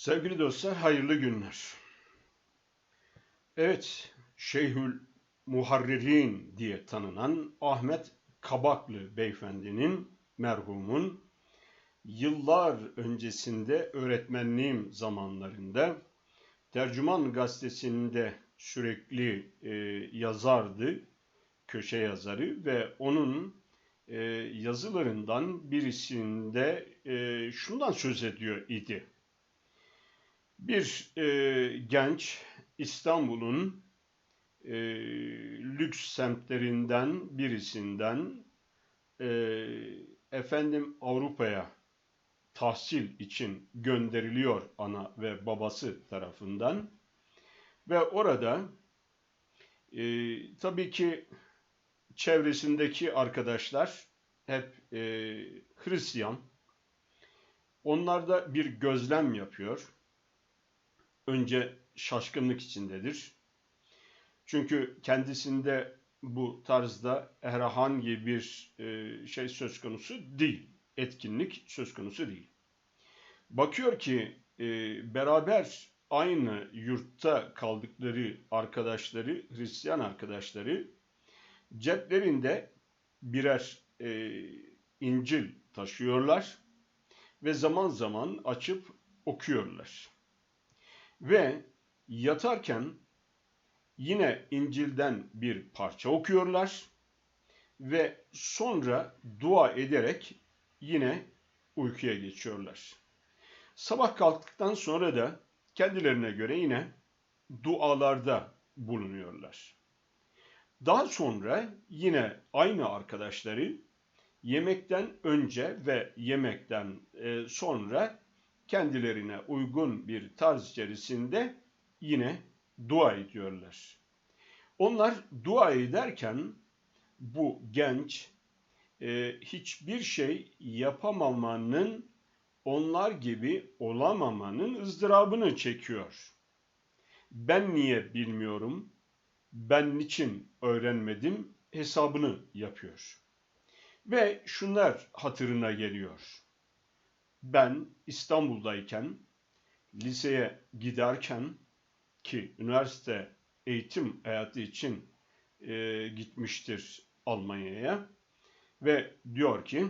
Sevgili dostlar, hayırlı günler. Evet, Şeyhül Muharririn diye tanınan Ahmet Kabaklı beyefendinin, merhumun, yıllar öncesinde öğretmenliğim zamanlarında Tercüman gazetesinde sürekli e, yazardı, köşe yazarı ve onun e, yazılarından birisinde e, şundan söz ediyor idi. Bir e, genç İstanbul'un e, lüks semtlerinden birisinden e, efendim Avrupa'ya tahsil için gönderiliyor ana ve babası tarafından ve orada e, tabii ki çevresindeki arkadaşlar hep e, Hristiyan. Onlar da bir gözlem yapıyor önce şaşkınlık içindedir. Çünkü kendisinde bu tarzda herhangi bir e, şey söz konusu değil. Etkinlik söz konusu değil. Bakıyor ki e, beraber aynı yurtta kaldıkları arkadaşları, Hristiyan arkadaşları ceplerinde birer e, İncil taşıyorlar ve zaman zaman açıp okuyorlar. Ve yatarken yine İncil'den bir parça okuyorlar ve sonra dua ederek yine uykuya geçiyorlar. Sabah kalktıktan sonra da kendilerine göre yine dualarda bulunuyorlar. Daha sonra yine aynı arkadaşları yemekten önce ve yemekten e, sonra kendilerine uygun bir tarz içerisinde yine dua ediyorlar. Onlar dua ederken bu genç e, hiçbir şey yapamamanın, onlar gibi olamamanın ızdırabını çekiyor. Ben niye bilmiyorum, ben niçin öğrenmedim hesabını yapıyor. Ve şunlar hatırına geliyor ben İstanbul'dayken liseye giderken ki üniversite eğitim hayatı için e, gitmiştir Almanya'ya ve diyor ki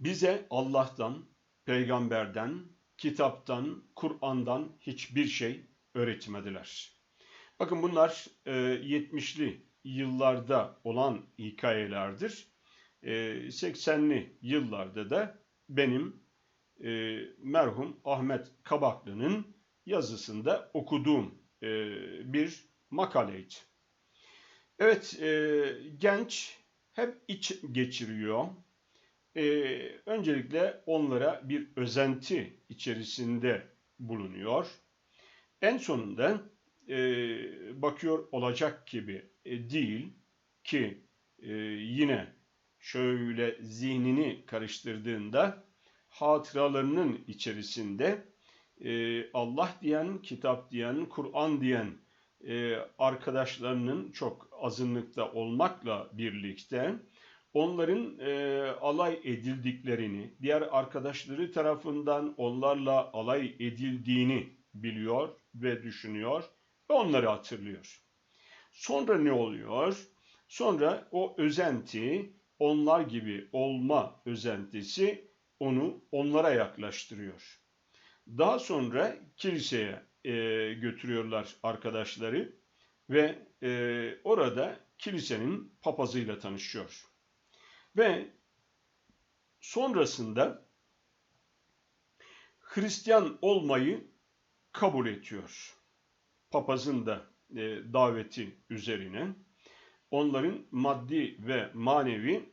bize Allah'tan, peygamberden, kitaptan, Kur'an'dan hiçbir şey öğretmediler. Bakın bunlar e, 70'li yıllarda olan hikayelerdir. E, 80'li yıllarda da benim e, merhum Ahmet Kabaklı'nın yazısında okuduğum e, bir makaleydi. Evet, e, genç hep iç geçiriyor. E, öncelikle onlara bir özenti içerisinde bulunuyor. En sonunda e, bakıyor olacak gibi e, değil ki e, yine şöyle zihnini karıştırdığında hatıralarının içerisinde e, Allah diyen, kitap diyen, Kur'an diyen e, arkadaşlarının çok azınlıkta olmakla birlikte onların e, alay edildiklerini, diğer arkadaşları tarafından onlarla alay edildiğini biliyor ve düşünüyor ve onları hatırlıyor. Sonra ne oluyor? Sonra o özenti onlar gibi olma özentisi onu onlara yaklaştırıyor. Daha sonra kiliseye e, götürüyorlar arkadaşları ve e, orada kilisenin papazıyla tanışıyor. Ve sonrasında Hristiyan olmayı kabul ediyor. Papazın da e, daveti üzerine onların maddi ve manevi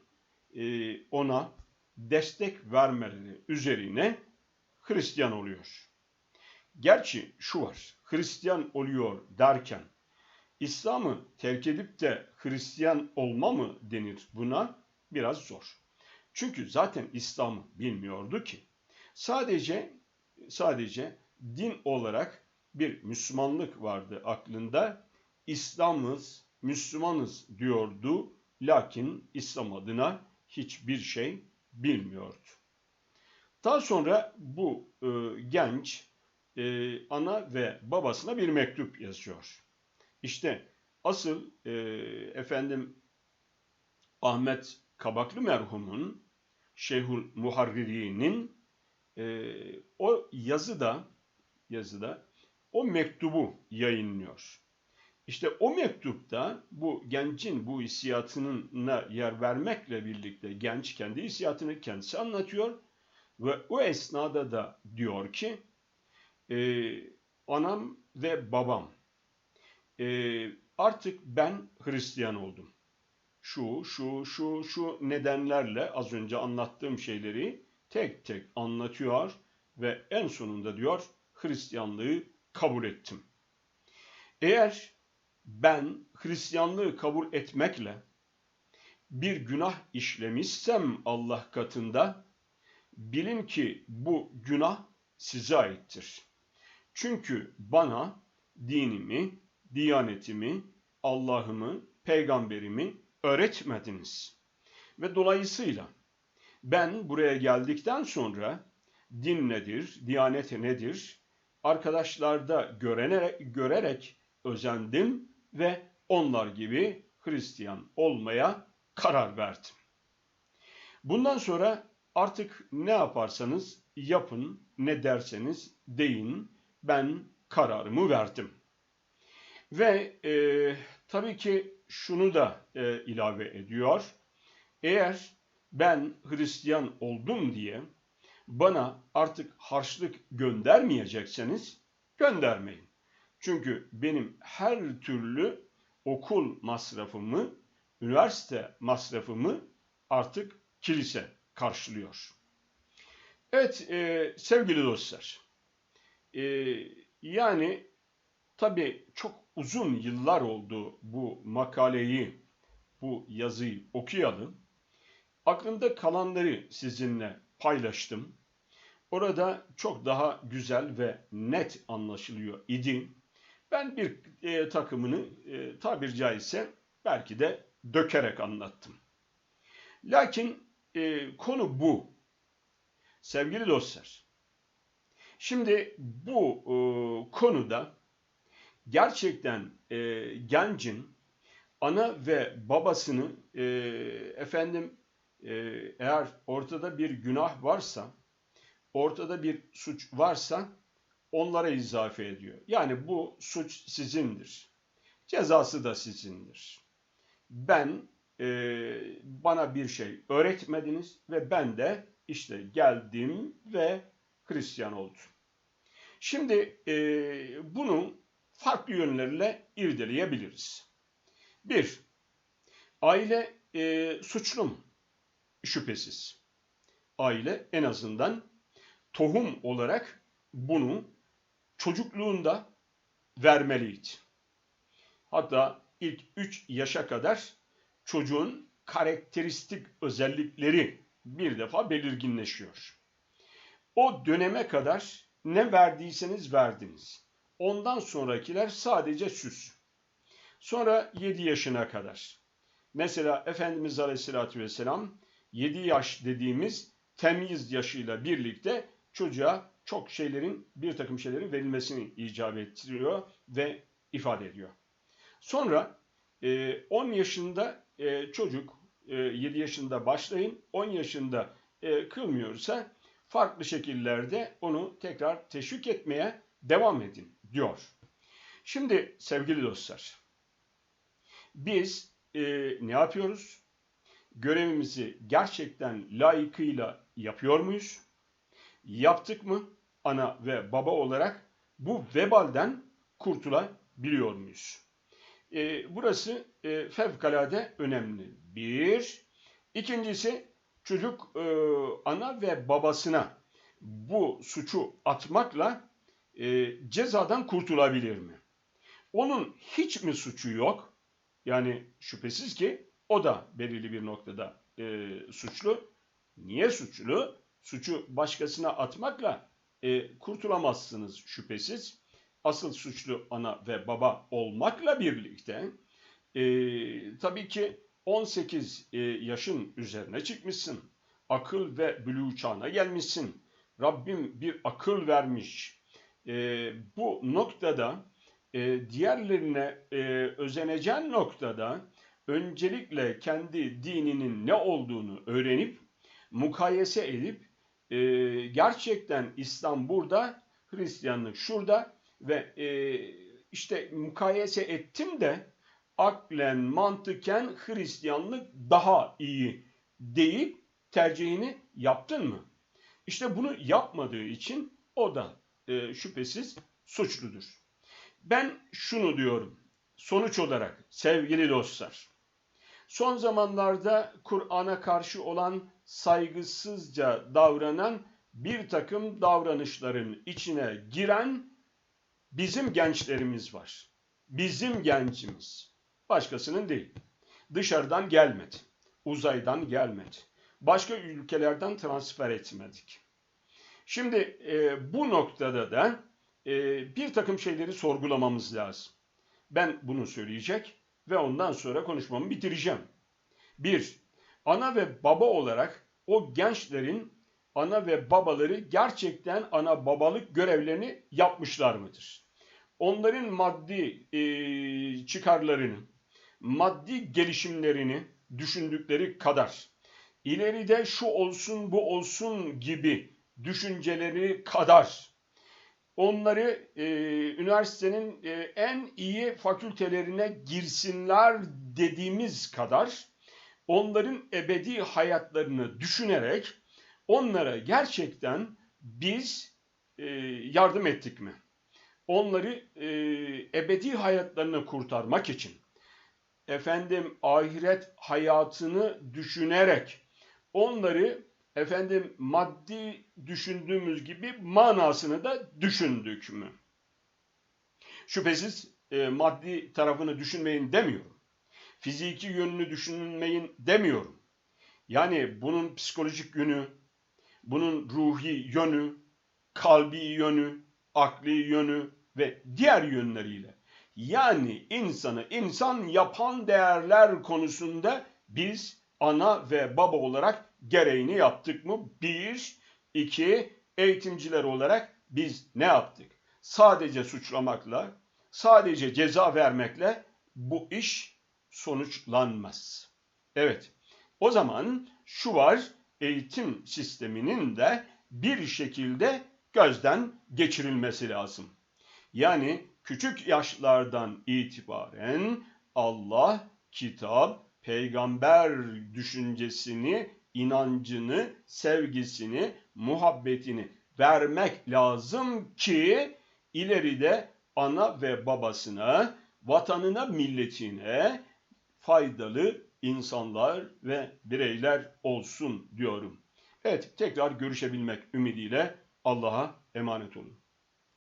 e, ona destek vermeleri üzerine Hristiyan oluyor. Gerçi şu var, Hristiyan oluyor derken İslam'ı terk edip de Hristiyan olma mı denir buna? Biraz zor. Çünkü zaten İslam'ı bilmiyordu ki. Sadece sadece din olarak bir Müslümanlık vardı aklında. İslam'ız, Müslümanız diyordu. Lakin İslam adına hiçbir şey bilmiyordu. Daha sonra bu e, genç e, ana ve babasına bir mektup yazıyor. İşte asıl e, efendim Ahmet Kabaklı merhumun Şeyhul Muharriri'nin e, o yazıda yazıda o mektubu yayınlıyor. İşte o mektupta bu gencin bu hissiyatına yer vermekle birlikte genç kendi hissiyatını kendisi anlatıyor ve o esnada da diyor ki e, anam ve babam e, artık ben Hristiyan oldum. Şu, şu, şu, şu nedenlerle az önce anlattığım şeyleri tek tek anlatıyor ve en sonunda diyor Hristiyanlığı kabul ettim. Eğer ben Hristiyanlığı kabul etmekle bir günah işlemişsem Allah katında bilin ki bu günah size aittir. Çünkü bana dinimi, diyanetimi, Allah'ımı, peygamberimi öğretmediniz. Ve dolayısıyla ben buraya geldikten sonra din nedir, diyanet nedir, arkadaşlarda görerek, görerek özendim ve onlar gibi Hristiyan olmaya karar verdim. Bundan sonra artık ne yaparsanız yapın, ne derseniz deyin, ben kararımı verdim. Ve e, tabii ki şunu da e, ilave ediyor. Eğer ben Hristiyan oldum diye bana artık harçlık göndermeyecekseniz göndermeyin. Çünkü benim her türlü okul masrafımı, üniversite masrafımı artık kilise karşılıyor. Evet e, sevgili dostlar, e, yani tabii çok uzun yıllar oldu bu makaleyi, bu yazıyı okuyalım. Aklımda kalanları sizinle paylaştım. Orada çok daha güzel ve net anlaşılıyor idi. Ben bir e, takımını e, tabir caizse belki de dökerek anlattım. Lakin e, konu bu. Sevgili dostlar, şimdi bu e, konuda gerçekten e, gencin ana ve babasını e, efendim e, eğer ortada bir günah varsa, ortada bir suç varsa onlara izafe ediyor. Yani bu suç sizindir. Cezası da sizindir. Ben e, bana bir şey öğretmediniz ve ben de işte geldim ve Hristiyan oldum. Şimdi e, bunu farklı yönlerle irdeleyebiliriz. Bir, aile e, suçlu mu? Şüphesiz. Aile en azından tohum olarak bunu çocukluğunda vermeliydi. Hatta ilk 3 yaşa kadar çocuğun karakteristik özellikleri bir defa belirginleşiyor. O döneme kadar ne verdiyseniz verdiniz. Ondan sonrakiler sadece süs. Sonra 7 yaşına kadar. Mesela Efendimiz Aleyhisselatü Vesselam 7 yaş dediğimiz temyiz yaşıyla birlikte çocuğa çok şeylerin, bir takım şeylerin verilmesini icap ettiriyor ve ifade ediyor. Sonra 10 e, yaşında e, çocuk 7 e, yaşında başlayın, 10 yaşında kılmıyorsa farklı şekillerde onu tekrar teşvik etmeye devam edin diyor. Şimdi sevgili dostlar, biz ne yapıyoruz? Görevimizi gerçekten layıkıyla yapıyor muyuz? Yaptık mı? Ana ve baba olarak bu vebalden kurtulabiliyor muyuz? E, burası e, fevkalade önemli. Bir. İkincisi çocuk e, ana ve babasına bu suçu atmakla e, cezadan kurtulabilir mi? Onun hiç mi suçu yok? Yani şüphesiz ki o da belirli bir noktada e, suçlu. Niye suçlu? Suçu başkasına atmakla e, kurtulamazsınız şüphesiz. Asıl suçlu ana ve baba olmakla birlikte e, tabii ki 18 e, yaşın üzerine çıkmışsın. Akıl ve bülü çağına gelmişsin. Rabbim bir akıl vermiş. E, bu noktada e, diğerlerine e, özeneceğin noktada öncelikle kendi dininin ne olduğunu öğrenip mukayese edip e, gerçekten İslam burada, Hristiyanlık şurada ve e, işte mukayese ettim de aklen, mantıken Hristiyanlık daha iyi deyip tercihini yaptın mı? İşte bunu yapmadığı için o da e, şüphesiz suçludur. Ben şunu diyorum. Sonuç olarak sevgili dostlar. Son zamanlarda Kur'an'a karşı olan saygısızca davranan bir takım davranışların içine giren bizim gençlerimiz var. Bizim gencimiz. Başkasının değil. Dışarıdan gelmedi. Uzaydan gelmedi. Başka ülkelerden transfer etmedik. Şimdi e, bu noktada da e, bir takım şeyleri sorgulamamız lazım. Ben bunu söyleyecek ve ondan sonra konuşmamı bitireceğim. Bir, ana ve baba olarak o gençlerin ana ve babaları gerçekten ana babalık görevlerini yapmışlar mıdır? Onların maddi e, çıkarlarını, maddi gelişimlerini düşündükleri kadar, ileride şu olsun bu olsun gibi düşünceleri kadar, onları e, üniversitenin e, en iyi fakültelerine girsinler dediğimiz kadar, onların ebedi hayatlarını düşünerek onlara gerçekten biz e, yardım ettik mi? Onları e, ebedi hayatlarını kurtarmak için efendim ahiret hayatını düşünerek onları efendim maddi düşündüğümüz gibi manasını da düşündük mü? Şüphesiz e, maddi tarafını düşünmeyin demiyorum. Fiziki yönünü düşünmeyin demiyorum. Yani bunun psikolojik yönü, bunun ruhi yönü, kalbi yönü, akli yönü ve diğer yönleriyle yani insanı insan yapan değerler konusunda biz ana ve baba olarak gereğini yaptık mı? Bir, iki, eğitimciler olarak biz ne yaptık? Sadece suçlamakla, sadece ceza vermekle bu iş sonuçlanmaz. Evet, o zaman şu var, eğitim sisteminin de bir şekilde gözden geçirilmesi lazım. Yani küçük yaşlardan itibaren Allah, kitap, peygamber düşüncesini, inancını, sevgisini, muhabbetini vermek lazım ki ileride ana ve babasına, vatanına, milletine faydalı insanlar ve bireyler olsun diyorum. Evet, tekrar görüşebilmek ümidiyle Allah'a emanet olun.